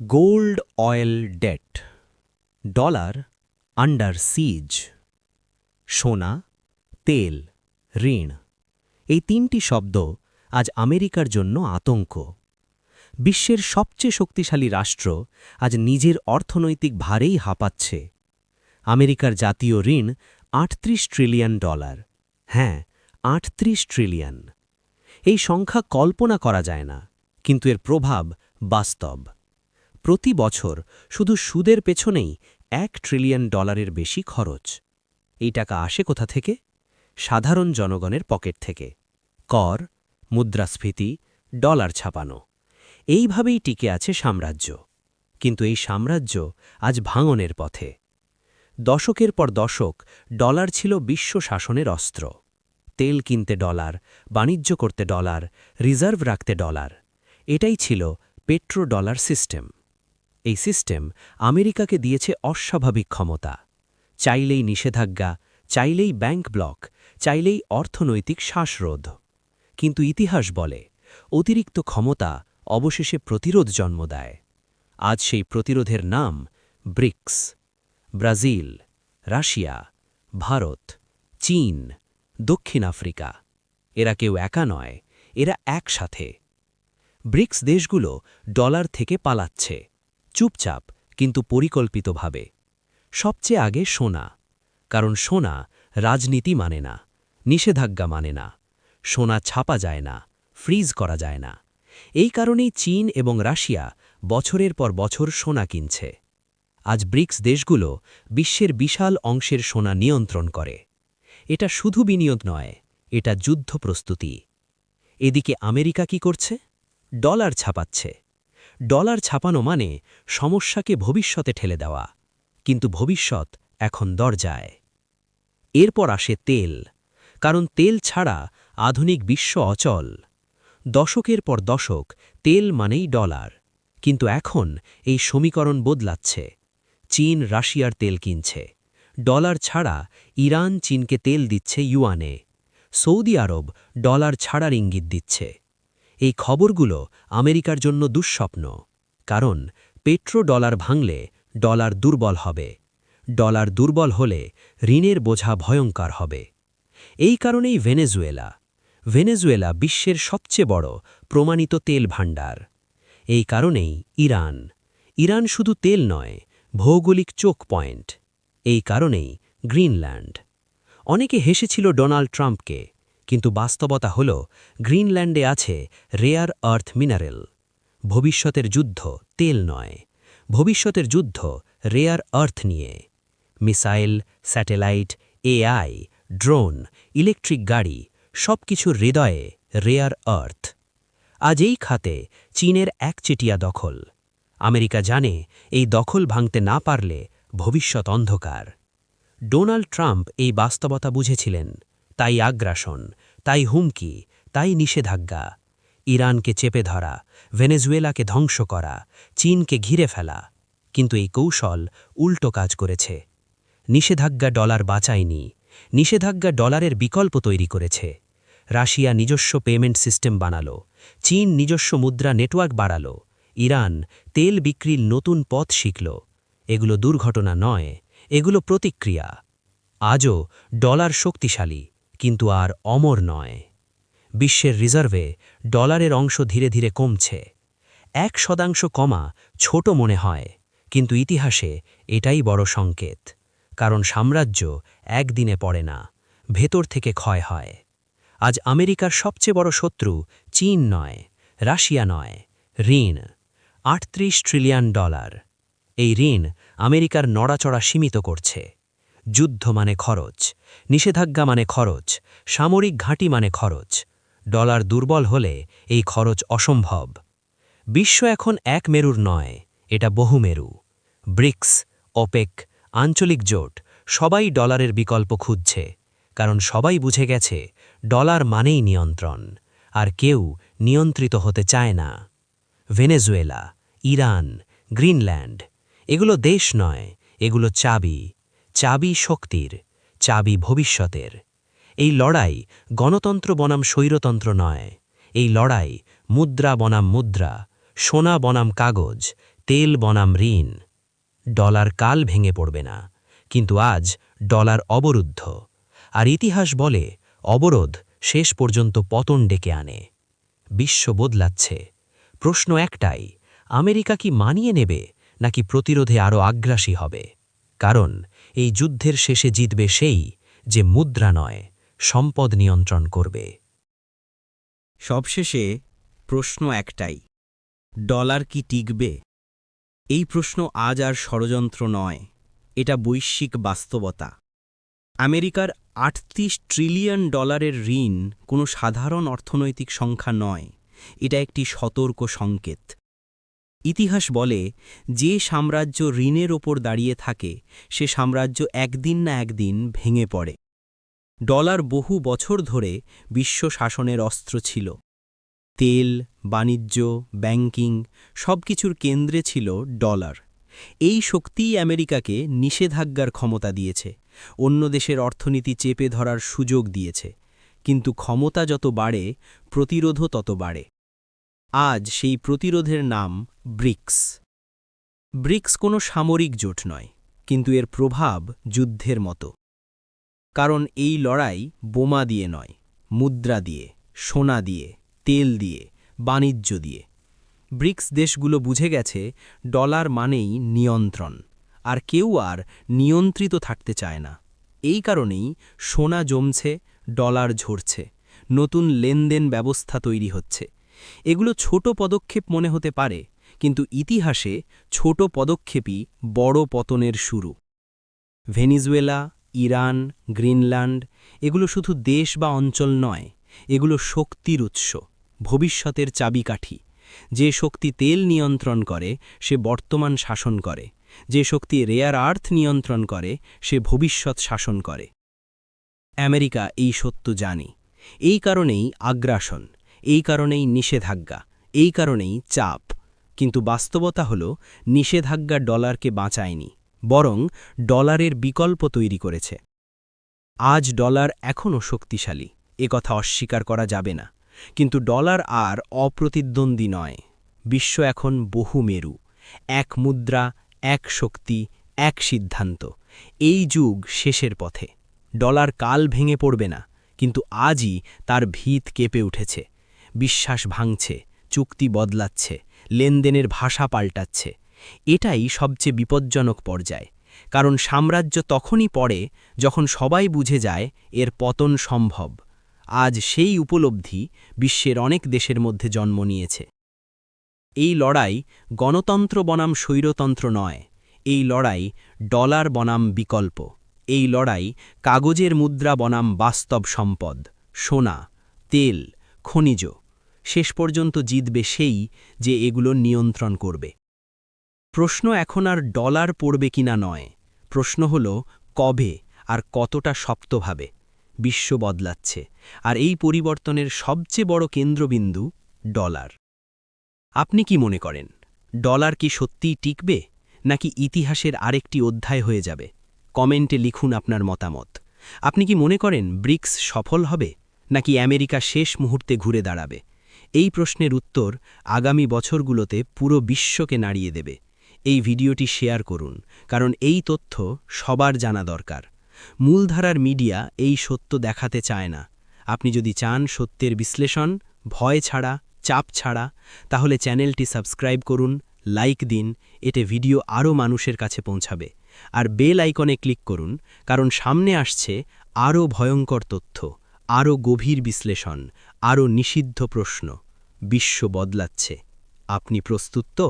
Gold oil debt, dollar under siege, সোনা, তেল, ঋণ। এই তিনটি শব্দ আজ আমেরিকার জন্য আতঙ্ক। বিশ্বের সবচেয়ে শক্তিশালী রাষ্ট্র আজ নিজের অর্থনৈতিক ভারেই হাঁপাচ্ছে। আমেরিকার জাতীয় ঋণ আটত্রিশ ট্রিলিয়ন ডলার। হ্যাঁ আটত্রিশ ট্রিলিয়ন। এই সংখ্যা কল্পনা করা যায় না, কিন্তু এর প্রভাব বাস্তব। প্রতি বছর শুধু সুদের পেছনেই এক ট্রিলিয়ন ডলারের বেশি খরচ। এই টাকা আসে কোথা থেকে? সাধারণ জনগণের পকেট থেকে। কর, মুদ্রাস্ফীতি ডলার ছাপানো। এইভাবেই টিকে আছে সাম্রাজ্য। কিন্তু এই সাম্রাজ্য আজ ভাঙনের পথে। দশকের পর দশক ডলার ছিল বিশ্ব শাসনের অস্ত্র। তেল কিনতে ডলার বাণিজ্য করতে ডলার রিজার্ভ রাখতে ডলার এটাই ছিল পেট্রো ডলার সিস্টেম এই সিস্টেম আমেরিকাকে দিয়েছে অস্বাভাবিক ক্ষমতা। চাইলেই নিষেধাজ্ঞা, চাইলেই ব্যাংক ব্লক, চাইলেই অর্থনৈতিক শ্বাসরোধ। কিন্তু ইতিহাস বলে, অতিরিক্ত ক্ষমতা অবশেষে প্রতিরোধ জন্ম দেয়। আজ সেই প্রতিরোধের নাম ব্রিক্স। ব্রাজিল, রাশিয়া, ভারত, চীন, দক্ষিণ আফ্রিকা। এরা কেউ একা নয়, এরা একসাথে। ব্রিক্স দেশগুলো ডলার থেকে পালাচ্ছে। চুপচাপ, কিন্তু পরিকল্পিতভাবে। সবচেয়ে আগে সোনা, কারণ সোনা রাজনীতি মানে না, নিষেধাজ্ঞা মানে না, সোনা ছাপা যায় না, ফ্রিজ করা যায় না। এই কারণেই চীন এবং রাশিয়া বছরের পর বছর সোনা কিনছে। আজ ব্রিক্স দেশগুলো বিশ্বের বিশাল অংশের সোনা নিয়ন্ত্রণ করে। এটা শুধু বিনিয়োগ নয়, এটা যুদ্ধ প্রস্তুতি। এদিকে আমেরিকা কি করছে? ডলার ছাপাচ্ছে। ডলার ছাপানো মানে সমস্যাকে ভবিষ্যতে ঠেলে দেওয়া। কিন্তু ভবিষ্যৎ এখন দরজায়। এরপর আসে তেল। কারণ তেল ছাড়া আধুনিক বিশ্ব অচল। দশকের পর দশক তেল মানেই ডলার। কিন্তু এখন এই সমীকরণ বদলাচ্ছে। চীন রাশিয়ার তেল কিনছে। ডলার ছাড়া ইরান চীনকে তেল দিচ্ছে ইউয়ানে। সৌদি আরব ডলার ছাড়ার ইঙ্গিত দিচ্ছে। এই খবরগুলো আমেরিকার জন্য দুঃস্বপ্ন। কারণ পেট্রো ডলার ভাঙলে ডলার দুর্বল হবে। ডলার দুর্বল হলে ঋণের বোঝা ভয়ঙ্কর হবে। এই কারণেই ভেনেজুয়েলা। ভেনেজুয়েলা বিশ্বের সবচেয়ে বড় প্রমাণিত তেল ভাণ্ডার। এই কারণেই ইরান। ইরান শুধু তেল নয়, ভৌগোলিক চোখ পয়েন্ট। এই কারণেই গ্রিনল্যান্ড। অনেকে হেসেছিল ডোনাল্ড ট্রাম্পকে কিন্তু বাস্তবতা হল, গ্রিনল্যান্ডে আছে রেয়ার আর্থ মিনারেল। ভবিষ্যতের যুদ্ধ তেল নয়। ভবিষ্যতের যুদ্ধ রেয়ার আর্থ নিয়ে। Missile, satellite, AI, drone, electric গাড়ি সব কিছুর হৃদয়ে রেয়ার আর্থ। আজ এই খাতে চীনের একচেটিয়া দখল। আমেরিকা জানে এই দখল ভাঙতে না পারলে ভবিষ্যৎ অন্ধকার। ডোনাল্ড ট্রাম্প এই বাস্তবতা বুঝেছিলেন। তাই আগ্রাসন, তাই হুমকি, তাই নিষেধাজ্ঞা। ইরানকে চেপে ধরা, ভেনেজুয়েলাকে ধ্বংস করা, চীনকে ঘিরে ফেলা। কিন্তু এই কৌশল উল্টো কাজ করেছে। নিষেধাজ্ঞা ডলার বাঁচায়নি, নিষেধাজ্ঞা ডলারের বিকল্প তৈরি করেছে। রাশিয়া নিজস্ব পেমেন্ট সিস্টেম বানালো, চীন নিজস্ব মুদ্রা নেটওয়ার্ক বাড়ালো, ইরান তেল বিক্রির নতুন পথ শিখল। এগুলো দুর্ঘটনা নয়, এগুলো প্রতিক্রিয়া। আজও ডলার শক্তিশালী কিন্তু আর অমর নয়। বিশ্বের রিজার্ভে ডলারের অংশ ধীরে ধীরে কমছে। এক শতাংশ কমা ছোট মনে হয়, কিন্তু ইতিহাসে এটাই বড় সংকেত, কারণ সাম্রাজ্য একদিনে পড়ে না, ভেতর থেকে ক্ষয় হয়। আজ আমেরিকার সবচেয়ে বড় শত্রু চীন নয়, রাশিয়া নয়, ঋণ, আটত্রিশ ট্রিলিয়ন ডলার। এই ঋণ আমেরিকার নড়াচড়া সীমিত করছে। যুদ্ধ মানে খরচ, নিষেধাজ্ঞা মানে খরচ, সামরিক ঘাঁটি মানে খরচ। ডলার দুর্বল হলে এই খরচ অসম্ভব। বিশ্ব এখন এক মেরুর নয়, এটা বহুমেরু ব্রিক্স, ওপেক, আঞ্চলিক জোট, সবাই ডলারের বিকল্প খুঁজছে, কারণ সবাই বুঝে গেছে ডলার মানেই নিয়ন্ত্রণ, আর কেউ নিয়ন্ত্রিত হতে চায় না। ভেনেজুয়েলা, ইরান, গ্রিনল্যান্ড, এগুলো দেশ নয়, এগুলো চাবি চাবি শক্তির, চাবি ভবিষ্যতের। এই লড়াই গণতন্ত্র বনাম স্বৈরতন্ত্র নয়। এই লড়াই মুদ্রা বনাম মুদ্রা, সোনা বনাম কাগজ, তেল বনাম ঋণ। ডলার কাল ভেঙে পড়বে না, কিন্তু আজ ডলার অবরুদ্ধ। আর ইতিহাস বলে, অবরোধ শেষ পর্যন্ত পতন ডেকে আনে। বিশ্ব বদলাচ্ছে। প্রশ্ন একটাই, আমেরিকা কি মানিয়ে নেবে নাকি প্রতিরোধে আরও আগ্রাসী হবে? কারণ এই যুদ্ধের শেষে জিতবে সেই যে মুদ্রা নয়, সম্পদ নিয়ন্ত্রণ করবে। সবশেষে প্রশ্ন একটাই, ডলার কি টিকবে? এই প্রশ্ন আজ আর ষড়যন্ত্র নয়, এটা বৈশ্বিক বাস্তবতা। আমেরিকার আটত্রিশ ট্রিলিয়ন ডলারের ঋণ কোনো সাধারণ অর্থনৈতিক সংখ্যা নয়, এটা একটি সতর্ক সংকেত। ইতিহাস বলে, যে সাম্রাজ্য ঋণের ওপর দাঁড়িয়ে থাকে, সে সাম্রাজ্য একদিন না একদিন ভেঙে পড়ে। ডলার বহু বছর ধরে বিশ্ব শাসনের অস্ত্র ছিল। তেল, বাণিজ্য, ব্যাংকিং সবকিছুর কেন্দ্রে ছিল ডলার। এই শক্তিই আমেরিকাকে নিষেধাজ্ঞার ক্ষমতা দিয়েছে, অন্য দেশের অর্থনীতি চেপে ধরার সুযোগ দিয়েছে। কিন্তু ক্ষমতা যত বাড়ে, প্রতিরোধও তত বাড়ে। আজ সেই প্রতিরোধের নাম ব্রিক্স। ব্রিক্স কোনো সামরিক জোট নয়, কিন্তু এর প্রভাব যুদ্ধের মতো। কারণ এই লড়াই বোমা দিয়ে নয়, মুদ্রা দিয়ে, সোনা দিয়ে, তেল দিয়ে, বাণিজ্য দিয়ে। ব্রিক্স দেশগুলো বুঝে গেছে ডলার মানেই নিয়ন্ত্রণ, আর কেউ আর নিয়ন্ত্রিত থাকতে চায় না। এই কারণেই সোনা জমছে, ডলার ঝরছে, নতুন লেনদেন ব্যবস্থা তৈরি হচ্ছে। এগুলো ছোট পদক্ষেপ মনে হতে পারে, কিন্তু ইতিহাসে ছোট পদক্ষেপই বড় পতনের শুরু। ভেনিজুয়েলা, ইরান, গ্রিনল্যান্ড, এগুলো শুধু দেশ বা অঞ্চল নয়, এগুলো শক্তির উৎস, ভবিষ্যতের চাবিকাঠি। যে শক্তি তেল নিয়ন্ত্রণ করে, সে বর্তমান শাসন করে। যে শক্তি রেয়ার আর্থ নিয়ন্ত্রণ করে, সে ভবিষ্যৎ শাসন করে। আমেরিকা এই সত্য জানে। এই কারণেই আগ্রাসন। এই কারণেই নিষেধাজ্ঞা, এই কারণেই চাপ। কিন্তু বাস্তবতা হল, নিষেধাজ্ঞা ডলারকে বাঁচায়নি, বরং ডলারের বিকল্প তৈরি করেছে। আজ ডলার এখনও শক্তিশালী, এ কথা অস্বীকার করা যাবে না। কিন্তু ডলার আর অপ্রতিদ্বন্দ্বী নয়, বিশ্ব এখন বহু মেরু এক মুদ্রা, এক শক্তি, এক সিদ্ধান্ত। এই যুগ শেষের পথে। ডলার কাল ভেঙে পড়বে না, কিন্তু আজই তার ভিত কেঁপে উঠেছে। বিশ্বাস ভাঙছে, চুক্তি বদলাচ্ছে, লেনদেনের ভাষা পাল্টাচ্ছে। এটাই সবচেয়ে বিপজ্জনক পর্যায়। কারণ সাম্রাজ্য তখনই পড়ে যখন সবাই বুঝে যায় এর পতন সম্ভব। আজ সেই উপলব্ধি বিশ্বের অনেক দেশের মধ্যে জন্ম নিয়েছে। এই লড়াই গণতন্ত্র বনাম স্বৈরতন্ত্র নয়, এই লড়াই ডলার বনাম বিকল্প। এই লড়াই কাগজের মুদ্রা বনাম বাস্তব সম্পদ। সোনা, তেল, খনিজ শেষ পর্যন্ত জিতবে সেই যে এগুলো নিয়ন্ত্রণ করবে। প্রশ্ন এখন আর ডলার পড়বে কিনা নয়। প্রশ্ন হল, কবে আর কতটা শক্তভাবে বিশ্ব বদলাচ্ছে। আর এই পরিবর্তনের সবচেয়ে বড় কেন্দ্রবিন্দু ডলার। আপনি কি মনে করেন, ডলার কি সত্যিই টিকবে, নাকি ইতিহাসের আরেকটি অধ্যায় হয়ে যাবে? কমেন্টে লিখুন আপনার মতামত। আপনি কি মনে করেন, ব্রিক্স সফল হবে, নাকি আমেরিকা শেষ মুহূর্তে ঘুরে দাঁড়াবে? এই প্রশ্নের উত্তর আগামী বছরগুলোতে পুরো বিশ্বকে নাড়িয়ে দেবে। এই ভিডিওটি শেয়ার করুন, কারণ এই তথ্য সবার জানা দরকার। মূলধারার মিডিয়া এই সত্য দেখাতে চায় না। আপনি যদি চান সত্যের বিশ্লেষণ, ভয় ছাড়া, চাপ ছাড়া, তাহলে চ্যানেলটি সাবস্ক্রাইব করুন, লাইক দিন, এতে ভিডিও আরও মানুষের কাছে পৌঁছাবে। আর বেল আইকনে ক্লিক করুন, কারণ সামনে আসছে আরও ভয়ঙ্কর তথ্য। আরও গভীর বিশ্লেষণ আরও নিষিদ্ধ প্রশ্ন বিশ্ব বদলাচ্ছে। আপনি প্রস্তুত তো?